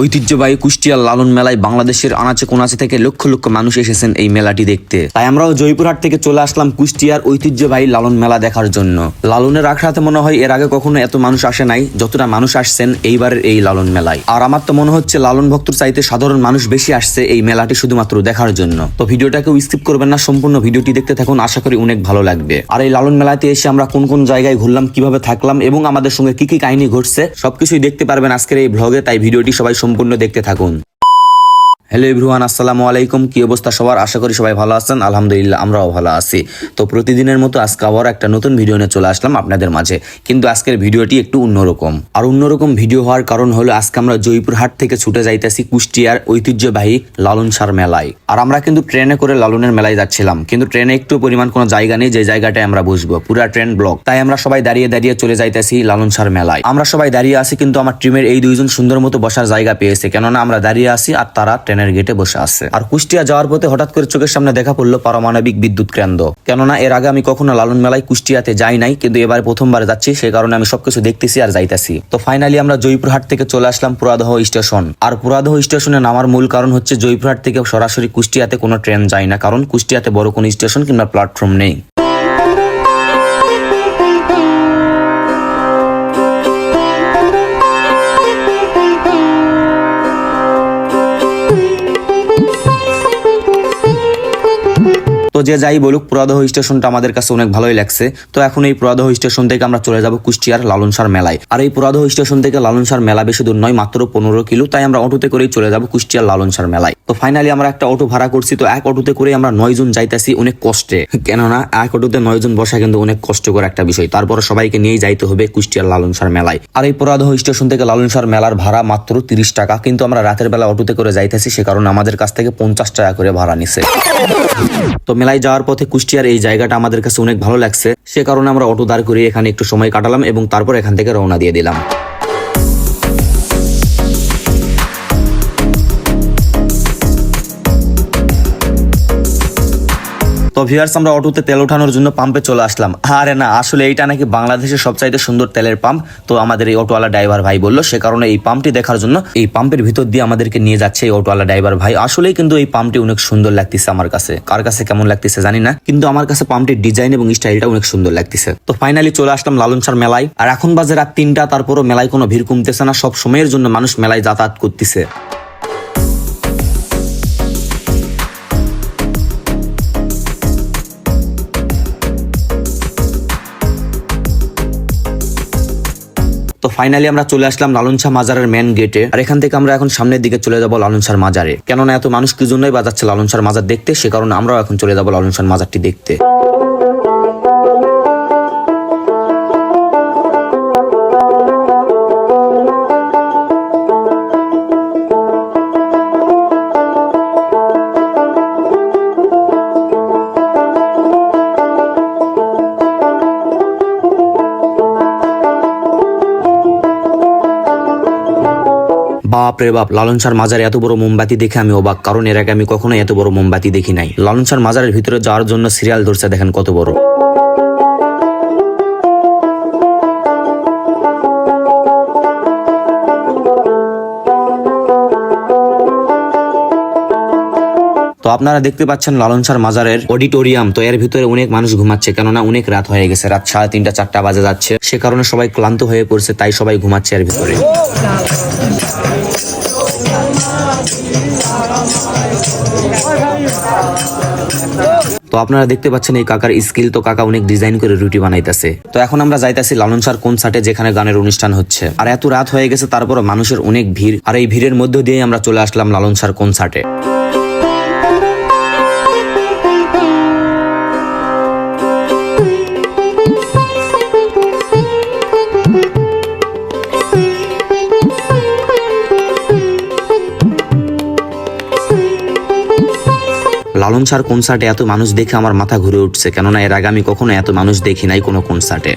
ঐতিহ্যবাহী কুষ্টিয়ার লালন মেলায় বাংলাদেশের আনাচে কোনাচে থেকে লক্ষ লক্ষ মানুষ এসেছেন এই মেলাটি দেখতে। তাই আমরাও জয়পুরহাট থেকে চলে আসলাম কুষ্টিয়ার ঐতিহ্যবাহী লালন মেলা দেখার জন্য। লালনের আখড়াতে মনে হয় এর আগে কখনো এত মানুষ আসে নাই, যতটা মানুষ আসছেন এইবারের এই লালন মেলায়। আর আমার তো মনে হচ্ছে লালন ভক্তর চাইতে সাধারণ মানুষ বেশি আসছে এই মেলাটি শুধুমাত্র দেখার জন্য। তো ভিডিওটাকেও স্কিপ করবেন না, সম্পূর্ণ ভিডিওটি দেখতে থাকুন, আশা করি অনেক ভালো লাগবে। আর এই লালন মেলাতে এসে আমরা কোন কোন জায়গায় ঘুরলাম, কীভাবে থাকলাম এবং আমাদের সঙ্গে কি কি কাহিনী ঘটছে, সবকিছুই দেখতে পারবেন আজকের এই ভ্লগে তাই ভিডিওটি সবাই সম্পূর্ণ দেখতে থাকুন। হ্যালো এভরিওয়ান, আসসালামু আলাইকুম। কি অবস্থা সবার? আশা করি সবাই ভালো আছেন। আলহামদুলিল্লাহ, আমরাও ভালো আছি। তো প্রতিদিনের মতো আজকে আবার একটা নতুন ভিডিও নিয়ে চলে আসলাম আপনাদের মাঝে। কিন্তু আজকের ভিডিওটি একটু অন্যরকম। আর অন্যরকম ভিডিও হওয়ার কারণ হলো, আজকে আমরা জয়পুরহাট থেকে ছুটে যাইতেছি কুষ্টিয়ার ঐতিহ্যবাহী লালন সার মেলায়। আর আমরা কিন্তু ট্রেনে করে লালনের মেলায় যাচ্ছিলাম। কিন্তু ট্রেনে একটু পরিমাণ কোনো জায়গা নেই, যে জায়গাটায় আমরা বসবো। পুরা ট্রেন ব্লক। তাই আমরা সবাই দাঁড়িয়ে দাঁড়িয়ে চলে যাইতেছি লালন সার মেলায়। আমরা সবাই দাঁড়িয়ে আছি, কিন্তু আমার ট্রিমের এই দুইজন সুন্দর মতো বসার জায়গা পেয়েছে। কেননা আমরা দাঁড়িয়ে আছি আর তারা ট্রেনের গেটে বসে আছে। আর কুষ্টিয়া যাওয়ার পথে হঠাৎ করে চোখের সামনে দেখা পড়ল পারমাণবিক বিদ্যুৎ কেন্দ্র। কেননা, এর আগে আমি কখনো লালন মেলায় কুষ্টিয়াতে যাই নাই, কিন্তু এবার প্রথমবার যাচ্ছি সেই কারণে আমি সবকিছু দেখতেছি আর যাইতেছি। তো ফাইনালি আমরা জয়পুরহাট থেকে চলে আসলাম পুরাদহ স্টেশন। আর পুরাদহ স্টেশনে নামার মূল কারণ হচ্ছে জয়পুরহাট থেকে সরাসরি কুষ্টিয়াতে কোনো ট্রেন যায় না, কারণ কুষ্টিয়াতে বড় কোনো স্টেশন কিংবা প্ল্যাটফর্ম নেই। যে যাই বলুক পুরাদহ স্টেশনটা আমাদের কাছে অনেক ভালোই লাগছে। তো এখন এই পুরাদহ স্টেশন থেকে আমরা চলে যাব কুষ্টিয়ার লালনসার মেলায়। আর এই পুরাদহ স্টেশন থেকে লালনসার মেলা বেশি দূর নয়, মাত্র পনেরো কিলো, তাই আমরা অটোতে করেই চলে যাব কুষ্টিয়ার লালনসার মেলায়। তো ফাইনালি আমরা একটা অটো ভাড়া করছি, তো এক অটোতে করে আমরা নয় জন যাইতেছি অনেক কষ্টে। কেননা এক অটোতে নয় জন বসা কিন্তু অনেক কষ্টকর একটা বিষয়। তারপরে সবাইকে নিয়ে যাইতে হবে কুষ্টিয়ার লালনসার মেলায়। আর এই পুরাদহ স্টেশন থেকে লালনসার মেলার ভাড়া মাত্র তিরিশ টাকা, কিন্তু আমরা রাতের বেলা অটোতে করে যাইতেছি, সে কারণে আমাদের কাছ থেকে পঞ্চাশ টাকা করে ভাড়া নিছে। তো মেলায় যাওয়ার পথে কুষ্টিয়ার এই জায়গাটা আমাদের কাছে অনেক ভালো লাগছে। সে কারণে আমরা অটো দাঁড় করিয়ে এখানে একটু সময় কাটালাম এবং তারপর এখান থেকে রওনা দিয়ে দিলাম। তো ভিউয়ার্স আমরা অটোতে তেল ওঠানোর জন্য পাম্পে চলে আসলাম। আরে না, আসলে এইটা নাকি বাংলাদেশের সবচাইতে সুন্দর তেলের পাম্প তো আমাদের এই অটোওয়ালা ড্রাইভার ভাই বলল, সে কারণে এই পাম্পটি দেখার জন্য এই পাম্পের ভিতর দিয়ে আমাদেরকে নিয়ে যাচ্ছে এই অটোওয়ালা ড্রাইভার ভাই। আসলেই কিন্তু এই পাম্পটি অনেক সুন্দর লাগতেছে আমার কাছে। কার কাছে কেমন লাগতেছে জানি না, কিন্তু আমার কাছে পাম্পটির ডিজাইন এবং স্টাইলটা অনেক সুন্দর লাগতেছে। তো ফাইনালি চলে আসলাম লালনসার মেলায়। আর এখন বাজে রাত তিনটা, তারপরও মেলায় কোনো ভিড় কমতেছে না, সব সময়ের জন্য মানুষ মেলায় যাতায়াত করতেছে। ফাইনালি আমরা চলে আসলাম লালনসা মাজারের মেন গেটে আর এখান থেকে আমরা এখন সামনের দিকে চলে যাব লালনসার মাজারে। কেননা এত মানুষ কি জন্যই বাজাচ্ছে লালনসার মাজার দেখতে? সে কারণে আমরাও এখন চলে যাব লালনসার মাজারটি দেখতে। বাপ রে বাপ, লালন সার মাজার এত বড় মোমবাতি দেখে আমি অবাক। কারণ এর আগে আমি কখনো এত বড় মোমবাতি দেখি নাই। লালন সার মাজারের ভিতরে যাওয়ার জন্য সিরিয়াল ধরছে, দেখেন কত বড়। আপনারা দেখতে পাচ্ছেন লালন সার মাজারের অডিটোরিয়াম। তো এর ভিতরে অনেক মানুষ ঘুমাচ্ছে, কেননা অনেক রাত হয়ে গেছে। রাত সাড়ে তিনটা, চারটা বাজে যাচ্ছে। সে কারণে সবাই ক্লান্ত হয়ে পড়ছে, তাই সবাই ঘুমাচ্ছে এর ভিতরে। তো আপনারা দেখতে পাচ্ছেন এই কাকার স্কিল। তো কাকা অনেক ডিজাইন করে রুটি বানাইতেছে। তো এখন আমরা যাইতাছি লালন সার কোন কনসার্টে যেখানে গানের অনুষ্ঠান হচ্ছে। আর এত রাত হয়ে গেছে তারপর মানুষের অনেক ভিড়। আর এই ভিড়ের মধ্য দিয়ে আমরা চলে আসলাম লালন সার কোন কনসার্টে লালন সার কনসার্টে এত মানুষ দেখে আমার মাথা ঘুরে উঠছে। কেননা এর আগে আমি কখনো এত মানুষ দেখি নাই কোনো কনসার্টে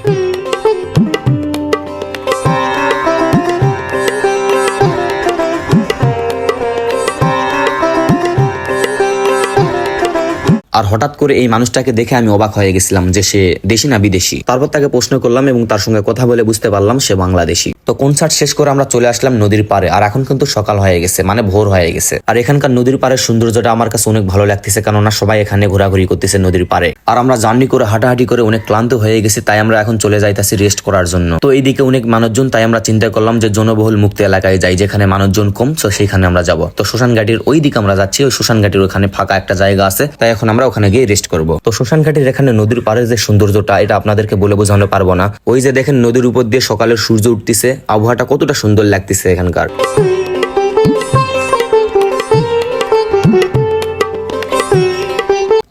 আর হঠাৎ করে এই মানুষটাকে দেখে আমি অবাক হয়ে গেছিলাম যে সে দেশি না বিদেশি? তারপর তাকে প্রশ্ন করলাম এবং তার সঙ্গে কথা বলে বুঝতে পারলাম সে বাংলাদেশি। তো কনসার্ট শেষ করে আমরা চলে আসলাম নদীর পারে আর এখন কিন্তু সকাল হয়ে গেছে মানে ভোর হয়ে গেছে। আর এখানকার নদীর পাড়ের সৌন্দর্যটা আমার কাছে অনেক ভালো লাগতেছে, কেননা সবাই এখানে ঘোরাঘুরি করতেছে নদীর পারে আর আমরা জার্নি করে, হাঁটাহাঁটি করে অনেক ক্লান্ত হয়ে গেছি, তাই আমরা এখন চলে যাইতাছি রেস্ট করার জন্য। তো এইদিকে অনেক মানুষজন, তাই আমরা চিন্তা করলাম যে জনবহুল মুক্ত এলাকায় যাই, যেখানে মানুষজন কম, তো সেখানে আমরা যাব। তো শ্মশান ঘাটির ওই দিকে আমরা যাচ্ছি, ওই শ্মশান ঘাটির ওখানে ফাঁকা একটা জায়গা আছে, তাই এখন আমরা ওখানে গিয়ে রেস্ট করব। তো শ্মশান ঘাটির এখানে নদীর পাড়ের যে সৌন্দর্যটা, এটা আপনাদেরকে বলে বোঝানো পারব না। ওই যে দেখেন নদীর উপর দিয়ে সকালের সূর্য উঠতেছে, আবহাওয়াটা কতটা সুন্দর লাগতেছে এখানকার।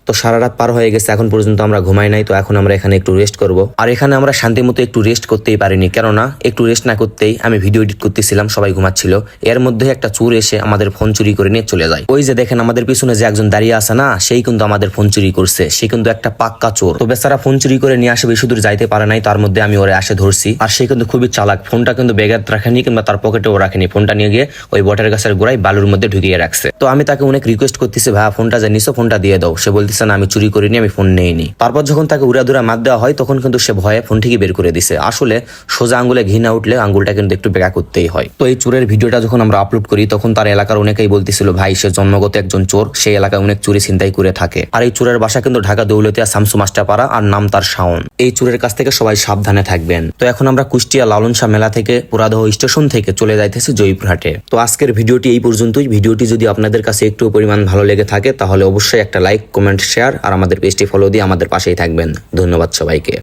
তো সারা রাত পার হয়ে গেছে, এখন পর্যন্ত আমরা ঘুমাই নাই, তো এখন আমরা এখানে একটু রেস্ট করব। আর এখানে আমরা শান্তি মতো একটু রেস্ট করতেই পারিনি, কেননা একটু রেস্ট না করতেই আমি ভিডিও এডিট করতেছিলাম, সবাই ঘুমাচ্ছিল। এর মধ্যে একটা চোর এসে আমাদের ফোন চুরি করে নিয়ে চলে যায়। ওই যে দেখেন আমাদের পিছনে যে একজন দাঁড়িয়ে আছে না, সেই কিন্তু আমাদের ফোন চুরি করছে। সে কিন্তু একটা পাক্কা চোর। তো বেচারা ফোন চুরি করে নিয়ে আসে, বেশি দূর যাইতে পারে নাই, তার মধ্যে আমি ওরে আসে ধরছি। আর সে কিন্তু খুবই চালাক ফোনটা কিন্তু ব্যাগে রাখেনি কিংবা তার পকেটেও রাখেনি। ফোনটা নিয়ে গিয়ে ওই বটের গাছের গোড়ায় বালুর মধ্যে ঢুকিয়ে রাখছে। তো আমি তাকে অনেক রিকোয়েস্ট করতেছি ভাই ফোনটা যে নিছো ফোনটা দিয়ে দাও। সে বলতেছে, না, আমি চুরি করিনি, আমি ফোন নেইনি। তারপর যখন তাকে উড়াধুরা মাত দেওয়া হয়, তখন কিন্তু সে ভয়ে ফোন ঠিকই বের করে দিছে। আসলে সোজা আঙ্গুলে ঘি না উঠলে আঙ্গুলটা কিন্তু একটু বেকা করতেই হয়। তো এই চোরের ভিডিওটা যখন আমরা আপলোড করি, তখন তার এলাকার অনেকেই বলতেছিল, ভাই, সে জন্মগত একজন চোর, সেই এলাকায় অনেক চুরি ছিনতাই করে থাকে। আর এই চোরের বাসা কিন্তু ঢাকা দৌলতিয়া শামসু মাস্টাপাড়া আর নাম তার শাওন। এই চোরের কাছ থেকে সবাই সাবধানে থাকবেন। তো এখন আমরা কুষ্টিয়া লালনসা মেলা থেকে পুরাদহ স্টেশন থেকে চলে যাইতেছি জয়পুরহাটে। তো আজকের ভিডিওটি এই পর্যন্তই। ভিডিওটি যদি আপনাদের কাছে একটু পরিমাণ ভালো লেগে থাকে, তাহলে অবশ্যই একটা লাইক, কমেন্ট, শেয়ার আর আমাদের পেজটি ফলো দিয়ে আমাদের পাশেই থাকবেন। ধন্যবাদ সবাইকে।